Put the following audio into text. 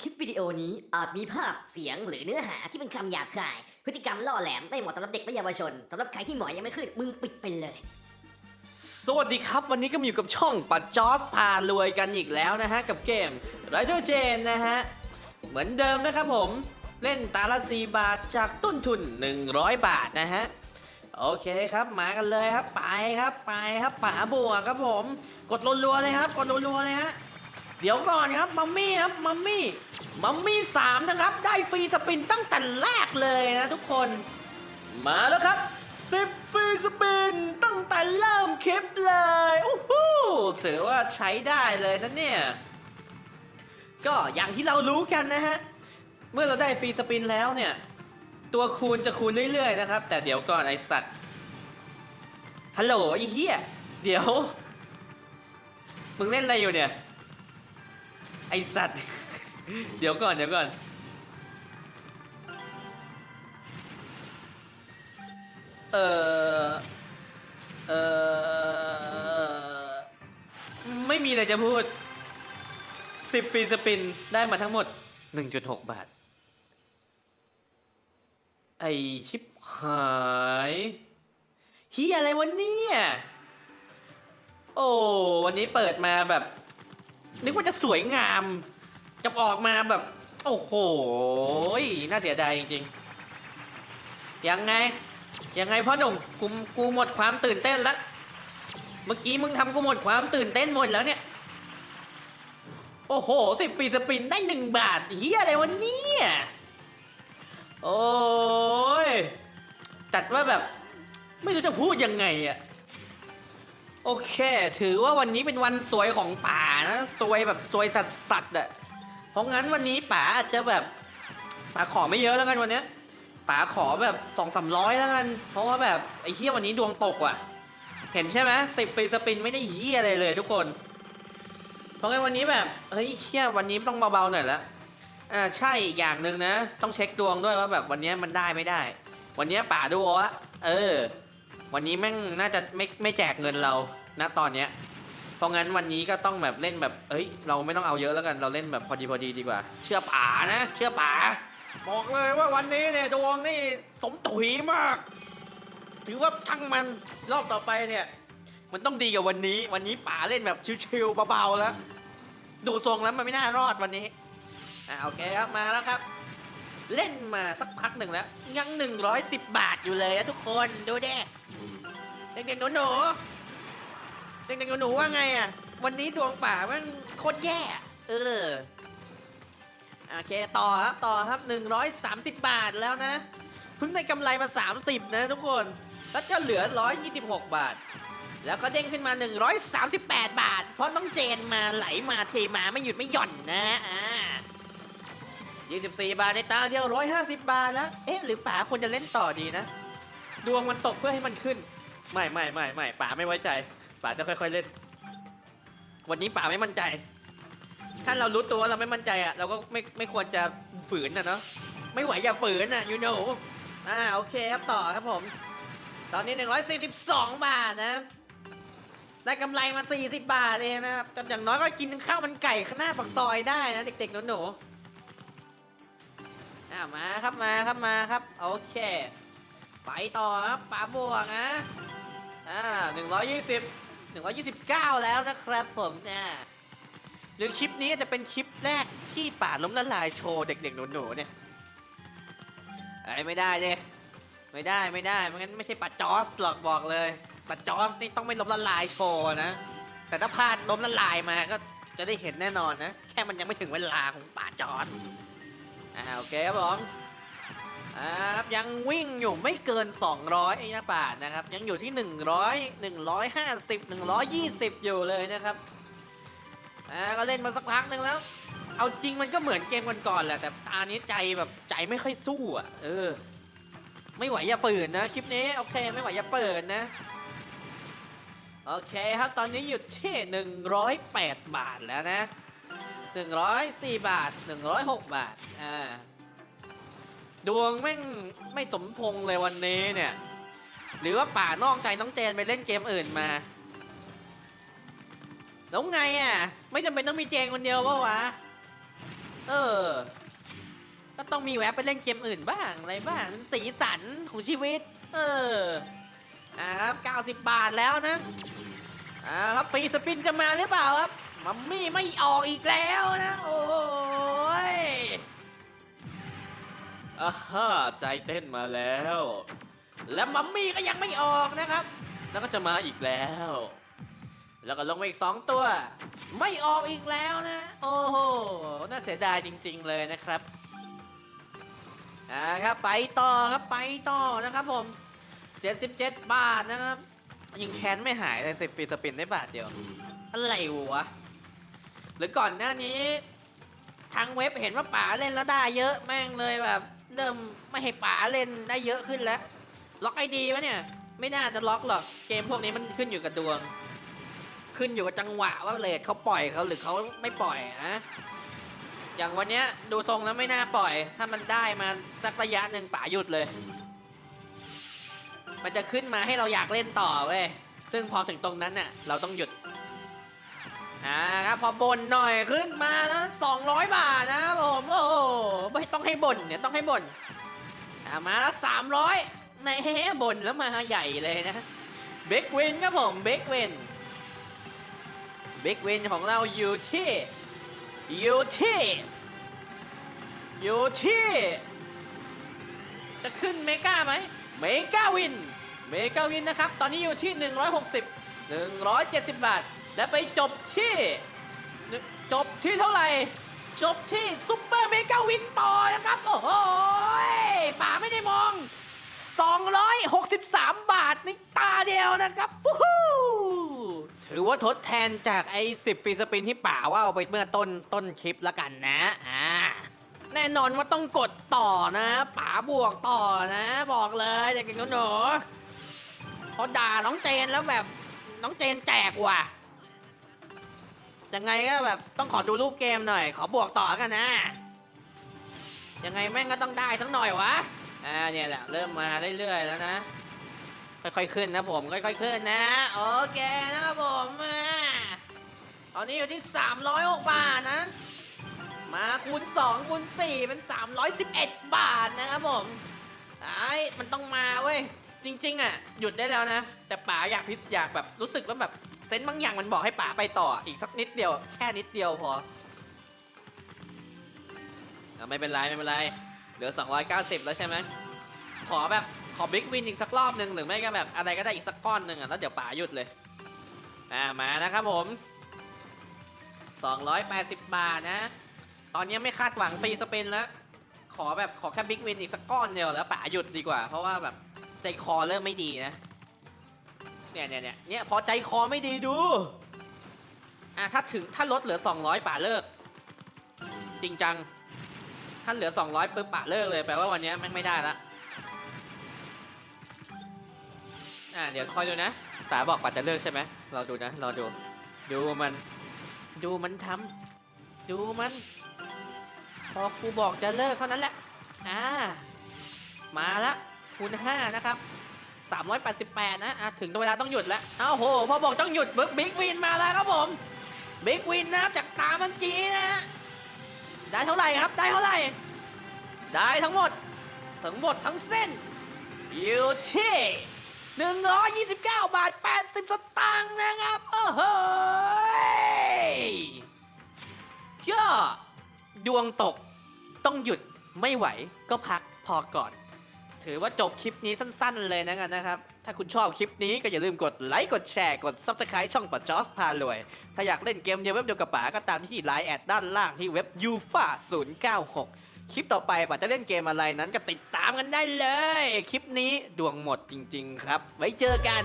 คลิปวิดีโอนี้อาจมีภาพเสียงหรือเนื้อหาที่เป็นคำหยาบคาย พฤติกรรมล่อแหลมไม่เหมาะสำหรับเด็กและเยาวชนสำหรับใครที่หมอยังไม่ขึ้นมึงปิดไปเลย สวัสดีครับ วันนี้ก็มาอยู่กับช่องปัดจอสพารวยกันอีกแล้วนะฮะ กับเกม Rider Jane นะฮะ เหมือนเดิมนะครับผม เล่นตาละ4บาทจากต้นทุน 100 บาทนะฮะ โอเคครับมากันเลยครับ ไปครับไปครับป๋าบัวครับผม กดรัวๆเลยครับ กดรัวๆเลยฮะ เดี๋ยวก่อนครับมัมมี่ครับมัมมี่มัมมี่สามนะครับ ได้ฟรีสปินตั้งแต่แรกเลยนะทุกคน มาแล้วครับสิบฟรีสปินตั้งแต่เริ่มคลิปเลยอู้หูถือว่าใช้ได้เลยนะเนี่ยก็อย่างที่เรารู้กันนะฮะ เมื่อเราได้ฟรีสปินแล้วเนี่ย ตัวคูณจะคูณเรื่อยๆนะครับ แต่เดี๋ยวก่อนไอสัตว์ฮัลโหลไอเหี้ยเดี๋ยว มึงเล่นอะไรอยู่เนี่ย ไอสัตว์ เดี๋ยวก่อนเดี๋ยวก่อน เออเออไม่มีอะไรจะพูดสิบฟรีสปินได้มาทั้งหมด 1.6 บาท ไอชิปหายเฮียอะไรวะเนี่ย โอ้ วันนี้เปิดมาแบบ นึกว่าจะสวยงามจะออกมาแบบ โอ้โห น่าเสียดายจริงๆ ยังไง ยังไงพ่อหนุ่มกูกูหมดความตื่นเต้นแล้ว เมื่อกี้มึงทำกูหมดความตื่นเต้นหมดแล้วเนี่ย โอ้โหสิบฟรีสปินได้หนึ่งบาทเฮียอะไรวะเนี่ยโอ้ยจัดว่าแบบ ไม่รู้จะพูดยังไงอะ โอเค ถือว่าวันนี้เป็นวันสวยของป่านะสวยแบบสวยสัสสัสๆอะเพราะงั้นวันนี้ป่าอาจจะแบบป่าขอไม่เยอะแล้วกันวันเนี้ยป๋าขอแบบสองสามร้อยแล้วกัน เพราะว่าแบบไอ้เฮียวันนี้ดวงตกว่ะ เห็นใช่ไหมสิบฟรีสปินไม่ได้เฮี้ยอะไรเลยทุกคน เพราะงั้นวันนี้แบบเฮ้ยเฮียวันนี้ต้องเบาๆหน่อยละอ่าใช่อีกอย่างหนึ่งนะ ต้องเช็คดวงด้วยว่าแบบวันนี้มันได้ไม่ได้ วันนี้ป๋าดูวะเออ วันนี้แม่งน่าจะไม่ไม่แจกเงินเราณตอนเนี้ย เพราะงั้นวันนี้ก็ต้องแบบเล่นแบบ เอ้ย เราไม่ต้องเอาเยอะแล้วกัน เราเล่นแบบพอดีพอดีดีกว่า เชื่อป๋านะ เชื่อป๋า บอกเลยว่าวันนี้เนี่ยดวงนี่สมถุยมาก ถือว่าช่างมันรอบต่อไปเนี่ย มันต้องดีกับวันนี้ วันนี้ป๋าเล่นแบบชิวๆเบาๆแล้ว ดูทรงแล้วมันไม่น่ารอดวันนี้อ่าโอเคครับมาแล้วครับ เล่นมาสักพักหนึ่งแล้ว ยัง 110 บาทอยู่เลยนะทุกคนดูดิเด็กๆหนูๆเด็กๆหนูๆว่าไงอะ วันนี้ดวงป่ามันโคตรแย่ เออโอเคต่อครับต่อครับ 130 บาทแล้วนะเพิ่งได้กำไรมา 30 นะทุกคน แล้วจะเหลือ 126 บาท แล้วก็เด้งขึ้นมา 138 บาท เพราะน้องเจนมาไหลมาเทมาไม่หยุดไม่หย่อนนะอ่า 24 บาทในตาเดียว 150 บาทแล้วเอ๊ะหรือป๋าควรจะเล่นต่อดีนะ ดวงมันตกเพื่อให้มันขึ้น ไม่ไม่ไม่ไม่ป๋าไม่ไว้ใจป๋าจะค่อยๆเล่น วันนี้ป๋าไม่มั่นใจ ถ้าเรารู้ตัวว่าเราไม่มั่นใจอะเราก็ไม่ไม่ควรจะฝืนนะเนาะไม่ไหวอย่าฝืนอะ you know อ่าโอเคครับต่อครับผม ตอนนี้ 142 บาทนะได้กำไรมา 40 บาทเองนะครับอย่างน้อยก็กินข้าวมันไก่ข้างหน้าปากซอยได้นะเด็กๆหนูๆ อ่ามาครับมาครับมาครับโอเค ไปต่อครับป๋าบวกนะอ่า120 129แล้วนะครับผมเนี่ยหรือคลิปนี้จะเป็นคลิปแรกที่ป่าล้มละลายโชว์เด็กๆหนูๆเนี่ยไอ้ไม่ได้เนี่ยไม่ได้ไม่ได้ไม่งั้นไม่ใช่ป่าจอสหรอกบอกเลยป่าจอสนี่ต้องไม่ล้มละลายโชว์นะแต่ถ้าพลาดล้มละลายมาก็จะได้เห็นแน่นอนนะ แค่มันยังไม่ถึงเวลาของป่าจอส อ่าโอเคครับผมอ่าครับยังวิ่งอยู่ไม่เกิน 200ไอ้นะป่านะครับ ยังอยู่ที่ 100 150 120 อยู่เลยนะครับอ่าก็เล่นมาสักพักหนึ่งแล้ว เอาจริงมันก็เหมือนเกมก่อนๆแหละแต่ตานี้ใจแบบใจไม่ค่อยสู้อะเออ ไม่ไหวอย่าฝืนนะคลิปนี้โอเคไม่ไหวอย่าเปิดนะโอเคครับตอนนี้หยุดที่108 บาทแล้วนะ 104 บาท 106 บาท อ่า ดวงแม่งไม่สมพงเลยวันนี้เนี่ย หรือว่าป่านอกใจน้องเจนไปเล่นเกมอื่นมา แล้วไงอะ ไม่จำเป็นต้องมีเจงคนเดียวปะวะ เออ ก็ต้องมีแวะไปเล่นเกมอื่นบ้างอะไรบ้างเป็นสีสันของชีวิต เออ อ่าครับ 90 บาทแล้วนะ อ่าครับฟรีสปินจะมาหรือเปล่าครับ มัมมี่ไม่ออกอีกแล้วนะ โอ้ยอ่าฮ่าใจเต้นมาแล้ว และมัมมี่ก็ยังไม่ออกนะครับ แล้วก็จะมาอีกแล้ว แล้วก็ลงมาอีกสองตัว ไม่ออกอีกแล้วนะ โอ้โหน่าเสียดายจริง ๆเลยนะครับอ่าครับไปต่อครับไปต่อนะครับผม 77 บาทนะครับ ยิงแค้นไม่หายเลยสิฟรีสปินได้บาทเดียว อะไรวะ หรือก่อนหน้านี้ ทางเว็บเห็นว่าป๋าเล่นแล้วได้เยอะแม่งเลยแบบ เริ่มไม่ให้ป๋าเล่นได้เยอะขึ้นแล้ว ล็อกไอดีวะเนี่ย ไม่น่าจะล็อกหรอก เกมพวกนี้มันขึ้นอยู่กับดวง ขึ้นอยู่กับจังหวะว่าเลทเขาปล่อยเขาหรือเขาไม่ปล่อยนะอย่างวันเนี้ยดูทรงแล้วไม่น่าปล่อย ถ้ามันได้มาสักระยะหนึ่งป๋าหยุดเลย มันจะขึ้นมาให้เราอยากเล่นต่อเว้ยซึ่งพอถึงตรงนั้นน่ะ เราต้องหยุด อ่าครับพอบ่นหน่อยขึ้นมานะ200 บาทนะครับผมโอ้โหไม่ต้องให้บ่นเนี่ยต้องให้บ่นอ่ามาแล้ว300ในแฮบ่นแล้วมาใหญ่เลยนะเบกวินครับผมเบกวินเบกวินของเราอยู่ที่อยู่ที่อยู่ที่ จะขึ้นเมกาไหมเมกาวินเมกาวินนะครับ ตอนนี้อยู่ที่ 160 170 บาท และไปจบที่ จบที่เท่าไหร่ จบที่ซุปเปอร์เมกาวินต่อนะครับ โอ้โหป่าไม่ได้มอง 263 บาทในตาเดียวนะครับถือว่าทดแทนจากไอ้10ฟรีสปินที่ป่าว่าเอาไปเมื่อต้นต้นคลิปแล้วกันนะ อ่า แน่นอนว่าต้องกดต่อนะ ป๋าบวกต่อนะ บอกเลยจากกินหนูพอด่าน้องเจนแล้วแบบน้องเจนแจกว่ะ ยังไงก็แบบต้องขอดูรูปเกมหน่อย ขอบวกต่อกันนะ ยังไงแม่งก็ต้องได้ทั้งหน่อยวะ อ่าเนี่ยแหละเริ่มมาเรื่อยๆแล้วนะ ค่อยๆขึ้นนะผม ค่อยๆขึ้นนะ โอเคนะครับผมอ่าตอนนี้อยู่ที่ 306 บาทนะ มาคูณ2คูณ4เป็น 311 บาทนะครับผมไอ้มันต้องมาเว้ย จริง ๆ อะ หยุดได้แล้วนะ แต่ป๋าอยากพิสอยากแบบรู้สึกว่าแบบ เซนส์บางอย่างมันบอกให้ป๋าไปต่ออีกสักนิดเดียว แค่นิดเดียวพออะไม่เป็นไรไม่เป็นไรเหลือ 290 แล้วใช่ไหมขอแบบขอบิ๊กวินอีกสักรอบหนึ่งหรือไม่ก็แบบอะไรก็ได้อีกสักก้อนหนึ่งอะแล้วเดี๋ยวป๋าหยุดเลยอ่ามานะครับผม 280 บาทนะ ตอนนี้ไม่คาดหวังฟรีสเปนแล้ว ขอแบบขอแค่บิ๊กวินอีกสักก้อนเดียวแล้วป่าหยุดดีกว่า เพราะว่าแบบใจคอเริ่มไม่ดีนะ เนี่ยเนี่ยเนี่ยเนี่ยพอใจคอไม่ดีดู อะถ้าถึงถ้าลดเหลือ 200ป่าเลิก จริงจัง ถ้าเหลือ 200ปุ๊บป่าเลิกเลยแปลว่าวันนี้แม่งไม่ได้ละอะเดี๋ยวคอยดูนะป่าบอกป่าจะเลิกใช่ไหมเราดูนะเราดู ดูมัน ดูมันทำดูมัน พอครูบอกจะเลิกเท่านั้นแหละอ่ามาละคูณ5นะครับ 388 นะอะถึงเวลาต้องหยุดแล้วเอ้าโห พอบอกต้องหยุดบบิ๊กวินมาแล้วครับผมบิ๊กวินนะครับจากตามันจีนะฮะได้เท่าไหร่ครับ ได้เท่าไหร่ ได้ทั้งหมด ทั้งหมดทั้งเส้นอยู่ที่129 บาท 80 สตางค์นะครับโอ้โหย่อดวงตกต้องหยุดไม่ไหวก็พักพอก่อน ถือว่าจบคลิปนี้สั้นๆ เลยนะกันนะครับ ถ้าคุณชอบคลิปนี้ก็อย่าลืมกดไลค์ กดแชร์ กด Subscribe ช่องปัจจอสพารวย ถ้าอยากเล่นเกมเดียวเว็บเดียวกับป๋าก็ตามที่ไลน์แอดด้านล่างที่เว็บ u f a 096 คลิปต่อไปป๋าจะเล่นเกมอะไรนั้นก็ติดตามกันได้เลย คลิปนี้ดวงหมดจริง ๆ ครับ ไว้เจอกัน